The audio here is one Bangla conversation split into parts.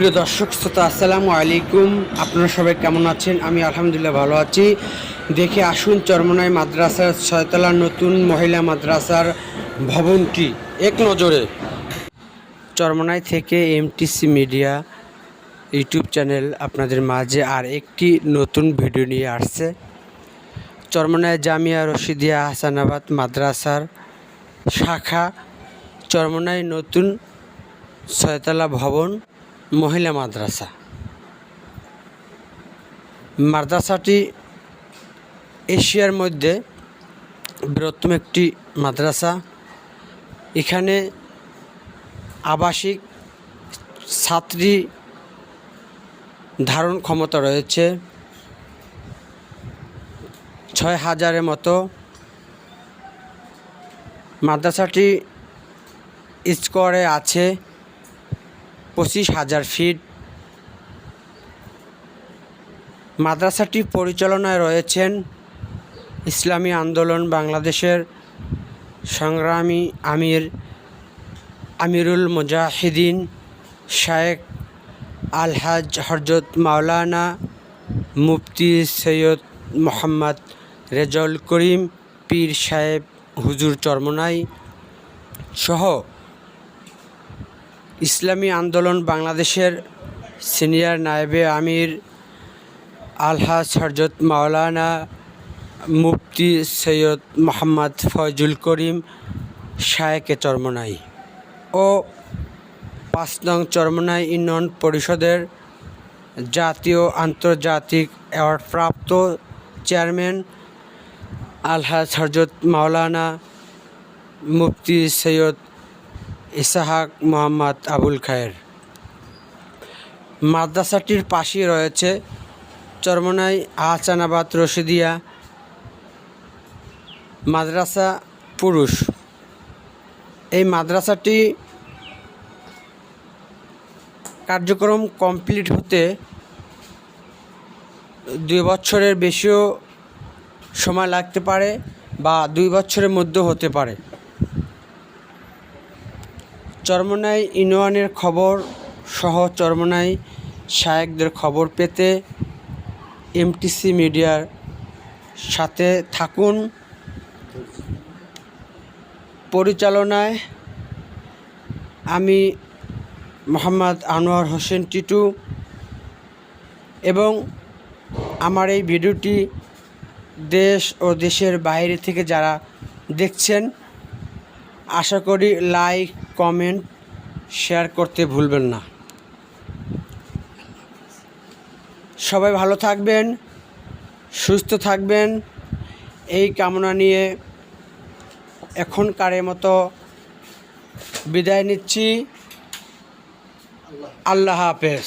প্রিয় দর্শক, শ্রোতা, আসসালামু আলাইকুম। আপনারা সবাই কেমন আছেন? আমি আলহামদুলিল্লাহ ভালো আছি। দেখে আসুন চরমনাই মাদ্রাসার ছয়তলার নতুন মহিলা মাদ্রাসার ভবনটি। এক নজরে। চরমনাই থেকে এমটিসি মিডিয়া ইউটিউব চ্যানেল আপনাদের মাঝে আর একটি নতুন ভিডিও নিয়ে আসছে। চরমনাই জামিয়া রশিদিয়া হাসানাবাদ মাদ্রাসার শাখা, চরমনাই নতুন ছয়তলা ভবন। মহিলা মাদ্রাসা। মাদ্রাসাটি এশিয়ার মধ্যে বৃহত্তম একটি মাদ্রাসা। এখানে আবাসিক ছাত্রী ধারণ ক্ষমতা রয়েছে। ছয় হাজারের মতো। মাদ্রাসাটি স্কোয়ারে আছে। পঁচিশ হাজার ফিট মাদ্রাসাটি পরিচালনায় রয়েছেন ইসলামী আন্দোলন বাংলাদেশের সংগ্রামী আমির, আমিরুল মুজাহিদিন শায়েক আলহাজ হরজত মাওলানা মুফতি সৈয়দ মোহাম্মদ রেজল করিম, পীর সাহেব হুজুর চরমনাই সহ ইসলামী আন্দোলন বাংলাদেশের সিনিয়র নায়েবে আমির আলহাজ হরজত মাওলানা মুফতি সৈয়দ মোহাম্মদ ফয়জুল করিম শায়েকে চরমনাই ও পাঁচ নং চরমনাই ইউনিয়ন পরিষদের জাতীয় আন্তর্জাতিক অ্যাওয়ার্ডপ্রাপ্ত চেয়ারম্যান আলহাজ হরজত মাওলানা মুফতি সৈয়দ ইসাহাক মোহাম্মদ আবুল খায়ের। মাদ্রাসাটির পাশেই রয়েছে চরমনাই আহসানাবাদ রশিদিয়া মাদ্রাসা পুরুষ। এই মাদ্রাসাটি কার্যক্রম কমপ্লিট হতে দুই বছরের বেশিও সময় লাগতে পারে বা দুই বছরের মধ্যেও হতে পারে। চরমনাই ইউনিয়নের খবর সহ চরমনাই শায়েকদের খবর পেতে এমটিসি মিডিয়ার সাথে থাকুন। পরিচালনায় আমি মোহাম্মদ আনোয়ার হোসেন টিটু এবং আমার এই ভিডিওটি দেশ ও দেশের বাইরে থেকে যারা দেখছেন আশা করি লাইক, কমেন্ট, শেয়ার করতে ভুলবেন না। সবাই ভালো থাকবেন, সুস্থ থাকবেন। এই কামনা নিয়ে এখনকারের মতো বিদায় নিচ্ছি। আল্লাহ হাফেজ।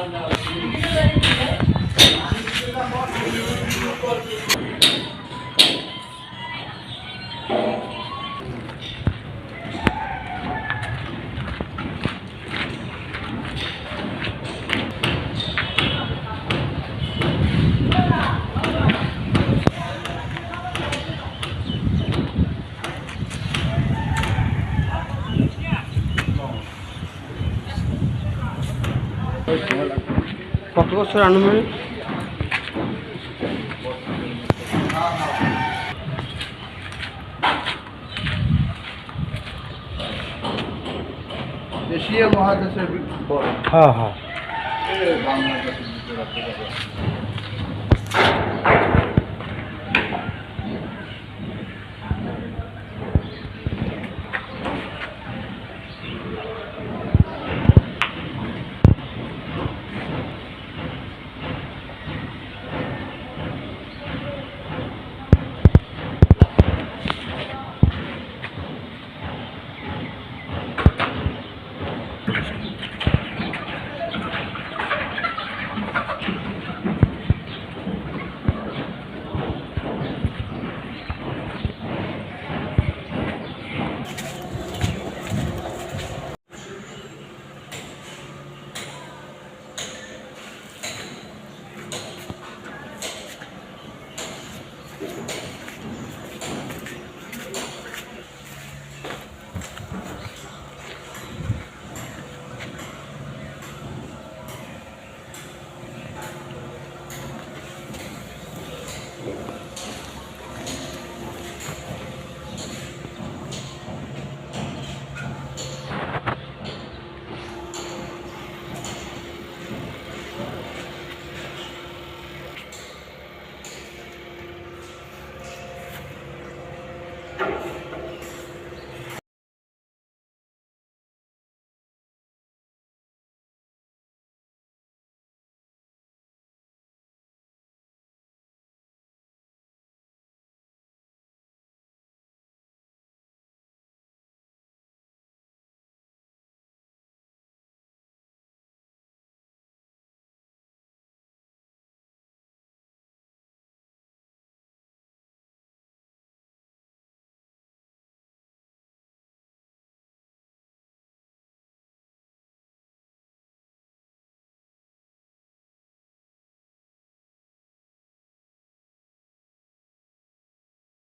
হ্যাঁ দেখতেছি। কত বছর আনুমানিক? দেশীয় মহাদেশের হ্যাঁ হ্যাঁ। বাংলাদেশের